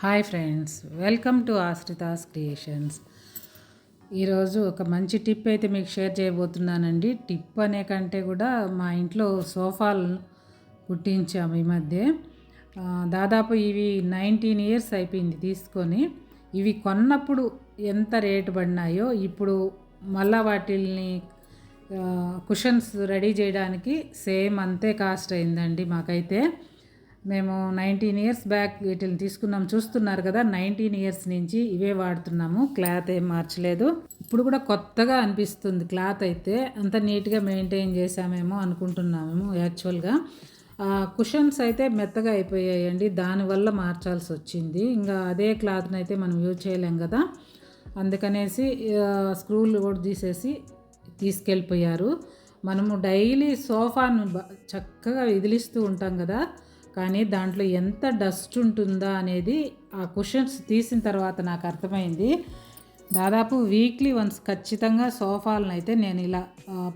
Hi friends welcome to Ashrita's creations. ఈరోజు ఒక మంచి టిప్ అయితే మీకు షేర్ చేయబోతున్నానండి. టిప్ అనే కంటే కూడా మా ఇంట్లో సోఫాలు కుట్టించాము ఈ మధ్య. దాదాపు ఇవి నైన్టీన్ ఇయర్స్ అయిపోయింది తీసుకొని. ఇవి కొన్నప్పుడు ఎంత రేటు పడినాయో ఇప్పుడు మళ్ళా వాటిల్ని కుషన్స్ రెడీ చేయడానికి సేమ్ అంతే కాస్ట్ అయిందండి మాకైతే. మేము నైన్టీన్ ఇయర్స్ బ్యాక్ వీటిని తీసుకున్నాం. చూస్తున్నారు కదా నైన్టీన్ ఇయర్స్ నుంచి ఇవే వాడుతున్నాము. క్లాత్ ఏం మార్చలేదు. ఇప్పుడు కూడా కొత్తగా అనిపిస్తుంది క్లాత్ అయితే. అంత నీట్గా మెయింటైన్ చేసామేమో అనుకుంటున్నామేమో యాక్చువల్గా. కుషన్స్ అయితే మెత్తగా అయిపోయాయండి. దానివల్ల మార్చాల్సి వచ్చింది. ఇంకా అదే క్లాత్ని అయితే మనం యూజ్ చేయలేం కదా. అందుకనేసి స్క్రూలు కూడా తీసేసి తీసుకెళ్ళిపోయారు. మనము డైలీ సోఫాను చక్కగా విదిలిస్తూ ఉంటాం కదా. కానీ దాంట్లో ఎంత డస్ట్ ఉంటుందా అనేది ఆ కుషన్స్ తీసిన తర్వాత నాకు అర్థమైంది. దాదాపు వీక్లీ వన్స్ ఖచ్చితంగా సోఫాలను అయితే నేను ఇలా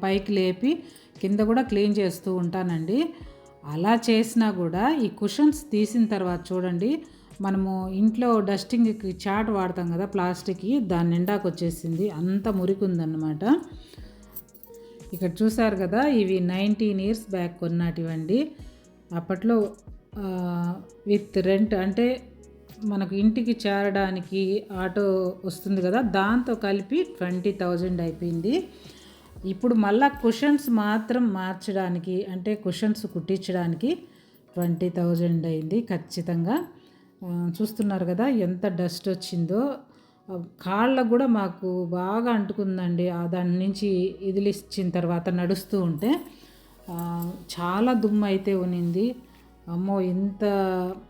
పైకి లేపి కింద కూడా క్లీన్ చేస్తూ ఉంటానండి. అలా చేసినా కూడా ఈ కుషన్స్ తీసిన తర్వాత చూడండి మనము ఇంట్లో డస్టింగ్కి చాట్ వాడతాం కదా ప్లాస్టిక్కి దాని నిండాకు వచ్చేసింది. అంత మురికి ఉందన్నమాట ఇక్కడ చూసారు కదా ఇవి నైన్టీన్ ఇయర్స్ బ్యాక్ కొన్నాటివండి. అప్పట్లో విత్ రెంట్ అంటే మనకు ఇంటికి చేరడానికి ఆటో వస్తుంది కదా దాంతో కలిపి ట్వంటీ థౌజండ్ అయిపోయింది. ఇప్పుడు మళ్ళా కుషన్స్ మాత్రం మార్చడానికి అంటే కుషన్స్ కుట్టించడానికి ట్వంటీ థౌజండ్ అయింది ఖచ్చితంగా. చూస్తున్నారు కదా ఎంత డస్ట్ వచ్చిందో. ఆ, కాళ్ళకు కూడా మాకు బాగా అంటుకుందండి. ఆ దాని నుంచి ఇదిలిచ్చిన తర్వాత నడుస్తూ ఉంటే చాలా దుమ్ము అయితే ఉనింది. అమ్మో ఇంత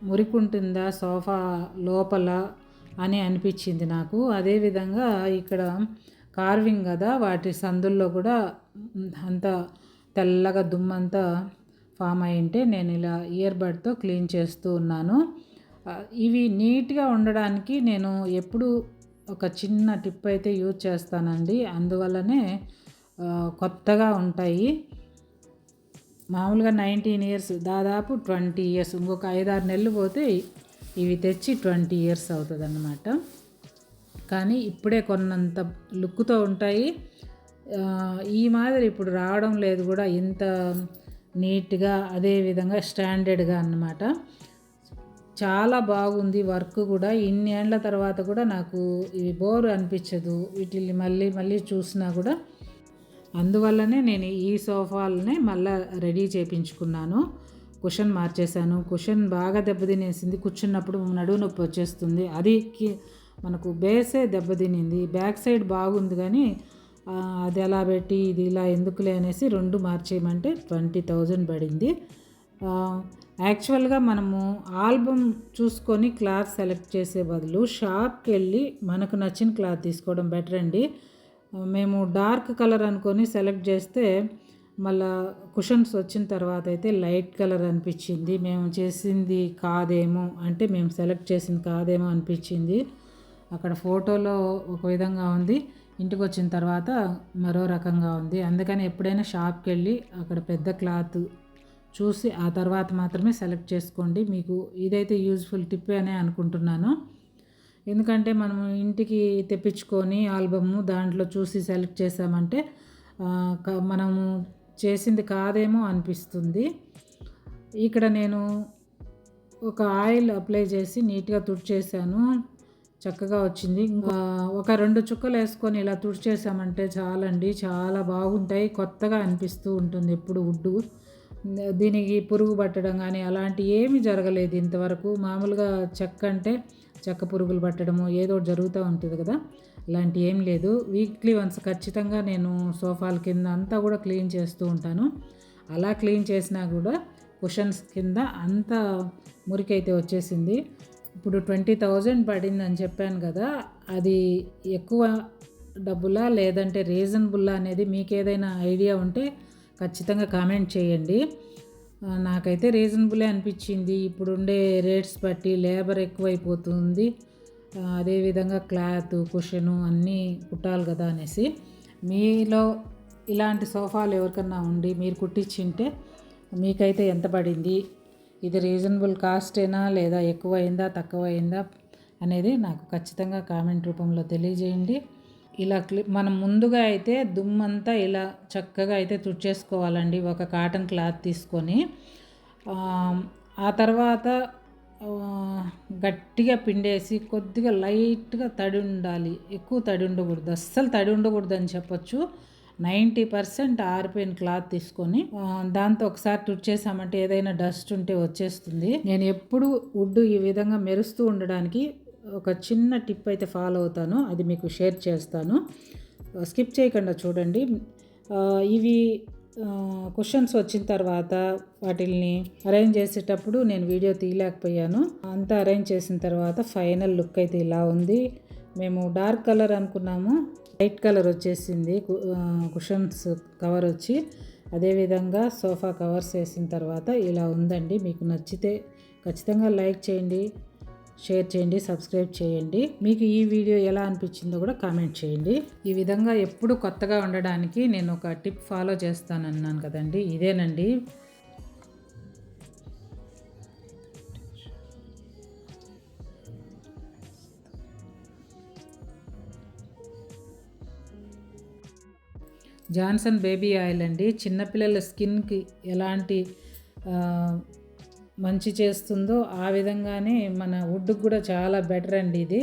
మురికి ఉంటుందా సోఫా లోపల అని అనిపించింది నాకు. అదేవిధంగా ఇక్కడ కార్వింగ్ కదా వాటి సందుల్లో కూడా అంత తెల్లగా దుమ్మంతా ఫామ్ అయింటే నేను ఇలా ఇయర్బడ్తో క్లీన్ చేస్తూ ఉన్నాను. ఇవి నీట్గా ఉండడానికి నేను ఎప్పుడు ఒక చిన్న టిప్ అయితే యూజ్ చేస్తానండి. అందువల్లనే కొత్తగా ఉంటాయి. మామూలుగా నైన్టీన్ ఇయర్స్ దాదాపు ట్వంటీ ఇయర్స్ ఇంకొక ఐదారు నెలలు పోతే ఇవి తెచ్చి ట్వంటీ ఇయర్స్ అవుతుంది అన్నమాట కానీ ఇప్పుడే కొన్నంత లుక్తో ఉంటాయి. ఈ మాదిరి ఇప్పుడు రావడం లేదు కూడా ఇంత నీట్గా అదే విధంగా స్టాండర్డ్గా అన్నమాట. చాలా బాగుంది వర్క్ కూడా. ఇన్ని ఏళ్ళ తర్వాత కూడా నాకు ఇవి బోర్ అనిపించదు. వీటిని మళ్ళీ మళ్ళీ చూసినా కూడా అందువల్లనే నేను ఈ సోఫాలనే మళ్ళీ రెడీ చేయించుకున్నాను కుషన్ మార్చేశాను. కుషన్ బాగా దెబ్బతినేసింది. కూర్చున్నప్పుడు నడువు నొప్పి వచ్చేస్తుంది. అది మనకు బేసే దెబ్బతినింది. బ్యాక్ సైడ్ బాగుంది కానీ అది ఎలా పెట్టి ఇది ఇలా ఎందుకులే అనేసి రెండు మార్చేయమంటే ట్వంటీ థౌజండ్ పడింది. యాక్చువల్గా మనము ఆల్బమ్ చూసుకొని క్లాత్ సెలెక్ట్ చేసే బదులు షాప్కి వెళ్ళి మనకు నచ్చిన క్లాత్ తీసుకోవడం బెటర్ అండి మేము డార్క్ కలర్ అనుకొని సెలెక్ట్ చేస్తే మళ్ళా కుషన్స్ వచ్చిన తర్వాత అయితే లైట్ కలర్ అనిపించింది. మేము చేసింది కాదేమో అంటే మేము సెలెక్ట్ చేసింది కాదేమో అనిపించింది. అక్కడ ఫోటోలో ఒక విధంగా ఉంది. ఇంటికి వచ్చిన తర్వాత మరో రకంగా ఉంది. అందుకని ఎప్పుడైనా షాప్కి వెళ్ళి అక్కడ పెద్ద క్లాత్ చూసి ఆ తర్వాత మాత్రమే సెలెక్ట్ చేసుకోండి. మీకు ఇదైతే యూజ్ఫుల్ టిప్ అనే అనుకుంటున్నాను. ఎందుకంటే మనం ఇంటికి తెప్పించుకొని ఆల్బమ్ దాంట్లో చూసి సెలెక్ట్ చేసామంటే మనము చేసింది కాదేమో అనిపిస్తుంది. ఇక్కడ నేను ఒక ఆయిల్ అప్లై చేసి నీట్గా తుడిచేసాను. చక్కగా వచ్చింది. ఇంకా ఒక రెండు చుక్కలు వేసుకొని ఇలా తుడిచేసామంటే చాలండి. చాలా బాగుంటాయి. కొత్తగా అనిపిస్తూ ఉంటుంది ఎప్పుడు వుడ్డు. దీనికి పురుగు పట్టడం కానీ అలాంటి ఏమీ జరగలేదు ఇంతవరకు. మామూలుగా చెక్క అంటే చెక్క పురుగులు పట్టడము ఏదో ఒకటి జరుగుతూ ఉంటుంది కదా. అలాంటి ఏం లేదు. వీక్లీ వన్స్ ఖచ్చితంగా నేను సోఫాల కింద అంతా కూడా క్లీన్ చేస్తూ ఉంటాను. అలా క్లీన్ చేసినా కూడా కుషన్స్ కింద అంత మురికైతే వచ్చేసింది. ఇప్పుడు ట్వంటీ థౌజండ్ పడింది అని చెప్పాను కదా. అది ఎక్కువ డబ్బులా లేదంటే రీజనబుల్లా అనేది మీకు ఏదైనా ఐడియా ఉంటే ఖచ్చితంగా కామెంట్ చేయండి. నాకైతే రీజనబులే అనిపించింది. ఇప్పుడుండే రేట్స్ బట్టి లేబర్ ఎక్కువైపోతుంది. అదేవిధంగా క్లాత్ కుషను అన్నీ కుట్టాలి కదా అనేసి. మీలో ఇలాంటి సోఫాలు ఎవరికన్నా ఉండి మీరు కుట్టించింటే మీకైతే ఎంత పడింది? ఇది రీజనబుల్ కాస్టేనా లేదా ఎక్కువ అయిందా తక్కువ అయిందా అనేది నాకు ఖచ్చితంగా కామెంట్ రూపంలో తెలియజేయండి. ఇలా క్లిప్ మనం ముందుగా అయితే దుమ్మంతా ఇలా చక్కగా అయితే తుడిచేసుకోవాలండి. ఒక కాటన్ క్లాత్ తీసుకొని. ఆ తర్వాత గట్టిగా పిండేసి కొద్దిగా లైట్గా తడి ఉండాలి ఎక్కువ తడి ఉండకూడదు అస్సలు తడి ఉండకూడదు అని చెప్పొచ్చు. నైంటీ పర్సెంట్ ఆరిపోయిన క్లాత్ తీసుకొని దాంతో ఒకసారి తుడిచేసామంటే ఏదైనా డస్ట్ ఉంటే వచ్చేస్తుంది. నేను ఎప్పుడు వుడ్ ఈ విధంగా మెరుస్తూ ఉండడానికి ఒక చిన్న టిప్ అయితే ఫాలో అవుతాను. అది మీకు షేర్ చేస్తాను. స్కిప్ చేయకుండా చూడండి. ఇవి క్వశ్చన్స్ వచ్చిన తర్వాత వాటిల్ని అరేంజ్ చేసేటప్పుడు నేను వీడియో తీయలేకపోయాను. అంతా అరేంజ్ చేసిన తర్వాత ఫైనల్ లుక్ అయితే ఇలా ఉంది. మేము డార్క్ కలర్ అనుకున్నాము. లైట్ కలర్ వచ్చేసింది. కుషన్స్ కవర్ వచ్చి అదేవిధంగా సోఫా కవర్స్ వేసిన తర్వాత ఇలా ఉందండి. మీకు నచ్చితే ఖచ్చితంగా లైక్ చేయండి. షేర్ చేయండి సబ్స్క్రైబ్ చేయండి. మీకు ఈ వీడియో ఎలా అనిపించిందో కూడా కామెంట్ చేయండి. ఈ విధంగా ఎప్పుడు కొత్తగా ఉండడానికి నేను ఒక టిప్ ఫాలో చేస్తానన్నాను కదండి. ఇదేనండి. జాన్సన్ బేబీ ఆయిల్ అండి. చిన్నపిల్లల స్కిన్కి ఎలాంటి మంచి చేస్తుందో ఆ విధంగానే మన వుడ్కి కూడా చాలా బెటర్ అండి ఇది.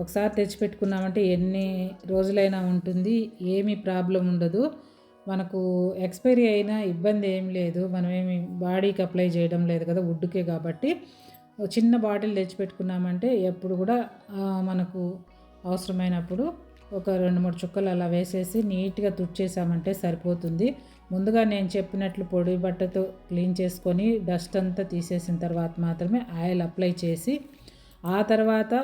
ఒకసారి తెచ్చిపెట్టుకున్నామంటే ఎన్ని రోజులైనా ఉంటుంది ఏమీ ప్రాబ్లం ఉండదు. మనకు ఎక్స్పైరీ అయినా ఇబ్బంది ఏం లేదు. మనం ఏమి బాడీకి అప్లై చేయడం లేదు కదా వుడ్కే కాబట్టి. చిన్న బాటిల్ తెచ్చిపెట్టుకున్నామంటే ఎప్పుడు కూడా మనకు అవసరమైనప్పుడు ఒక రెండు మూడు చుక్కలు అలా వేసేసి నీట్గా తుడిచేసామంటే సరిపోతుంది. ముందుగా నేను చెప్పినట్లు పొడి బట్టతో క్లీన్ చేసుకొని డస్ట్ అంతా తీసేసిన తర్వాత మాత్రమే ఆయిల్ అప్లై చేసి ఆ తర్వాత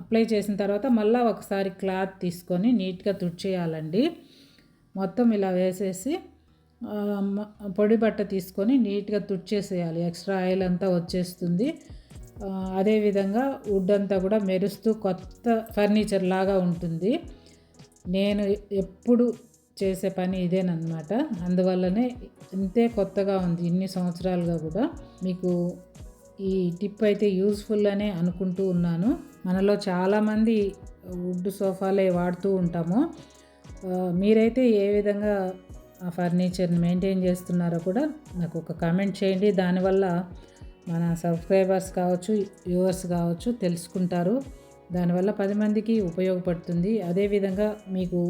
అప్లై చేసిన తర్వాత మళ్ళీ ఒకసారి క్లాత్ తీసుకొని నీట్గా తుడిచేయాలండి. మొత్తం ఇలా వేసేసి పొడి బట్ట తీసుకొని నీట్గా తుడిచేసేయాలి. ఎక్స్ట్రా ఆయిల్ అంతా వచ్చేస్తుంది. అదేవిధంగా వుడ్ అంతా కూడా మెరుస్తూ కొత్త ఫర్నిచర్ లాగా ఉంటుంది. నేను ఎప్పుడు చేసే పని ఇదేనమాట అందువల్లనే ఇంతే కొత్తగా ఉంది ఇన్ని సంవత్సరాలుగా కూడా. మీకు ఈ టిప్ అయితే యూస్ఫుల్ అనే అనుకుంటూ ఉన్నాను. మనలో చాలామంది వుడ్ సోఫాలే వాడుతూ ఉంటాము. మీరైతే ఏ విధంగా ఆ ఫర్నిచర్ని మెయింటైన్ చేస్తున్నారో కూడా నాకు ఒక కామెంట్ చేయండి. దానివల్ల మన సబ్స్క్రైబర్స్ కావచ్చు వ్యూవర్స్ కావచ్చు తెలుసుకుంటారు. దానివల్ల పది మందికి ఉపయోగపడుతుంది. అదేవిధంగా మీకు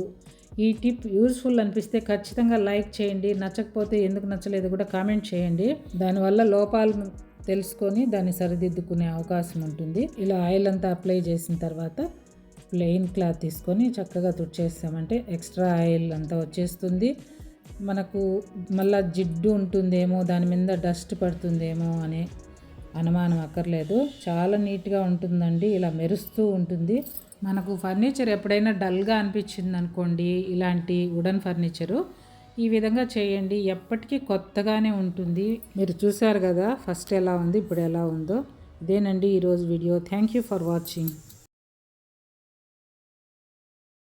ఈ టిప్ యూస్ఫుల్ అనిపిస్తే ఖచ్చితంగా లైక్ చేయండి. నచ్చకపోతే ఎందుకు నచ్చలేదు కూడా కామెంట్ చేయండి. దానివల్ల లోపాలు తెలుసుకొని దాన్ని సరిదిద్దుకునే అవకాశం ఉంటుంది. ఇలా ఆయిల్ అంతా అప్లై చేసిన తర్వాత ప్లెయిన్ క్లాత్ తీసుకొని చక్కగా తుడిచేస్తామంటే ఎక్స్ట్రా ఆయిల్ అంతా వచ్చేస్తుంది. మనకు మళ్ళీ జిడ్డు ఉంటుందేమో దాని మీద డస్ట్ పడుతుందేమో అనే అనుమానం అక్కర్లేదు. చాలా నీట్గా ఉంటుందండి. ఇలా మెరుస్తూ ఉంటుంది. మనకు ఫర్నిచర్ ఎప్పుడైనా డల్గా అనిపించింది అనుకోండి ఇలాంటి వుడన్ ఫర్నిచరు ఈ విధంగా చేయండి. ఎప్పటికీ కొత్తగానే ఉంటుంది. మీరు చూశారు కదా ఫస్ట్ ఎలా ఉంది ఇప్పుడు ఎలా ఉందో. ఇదేనండి ఈరోజు video. Thank you for watching.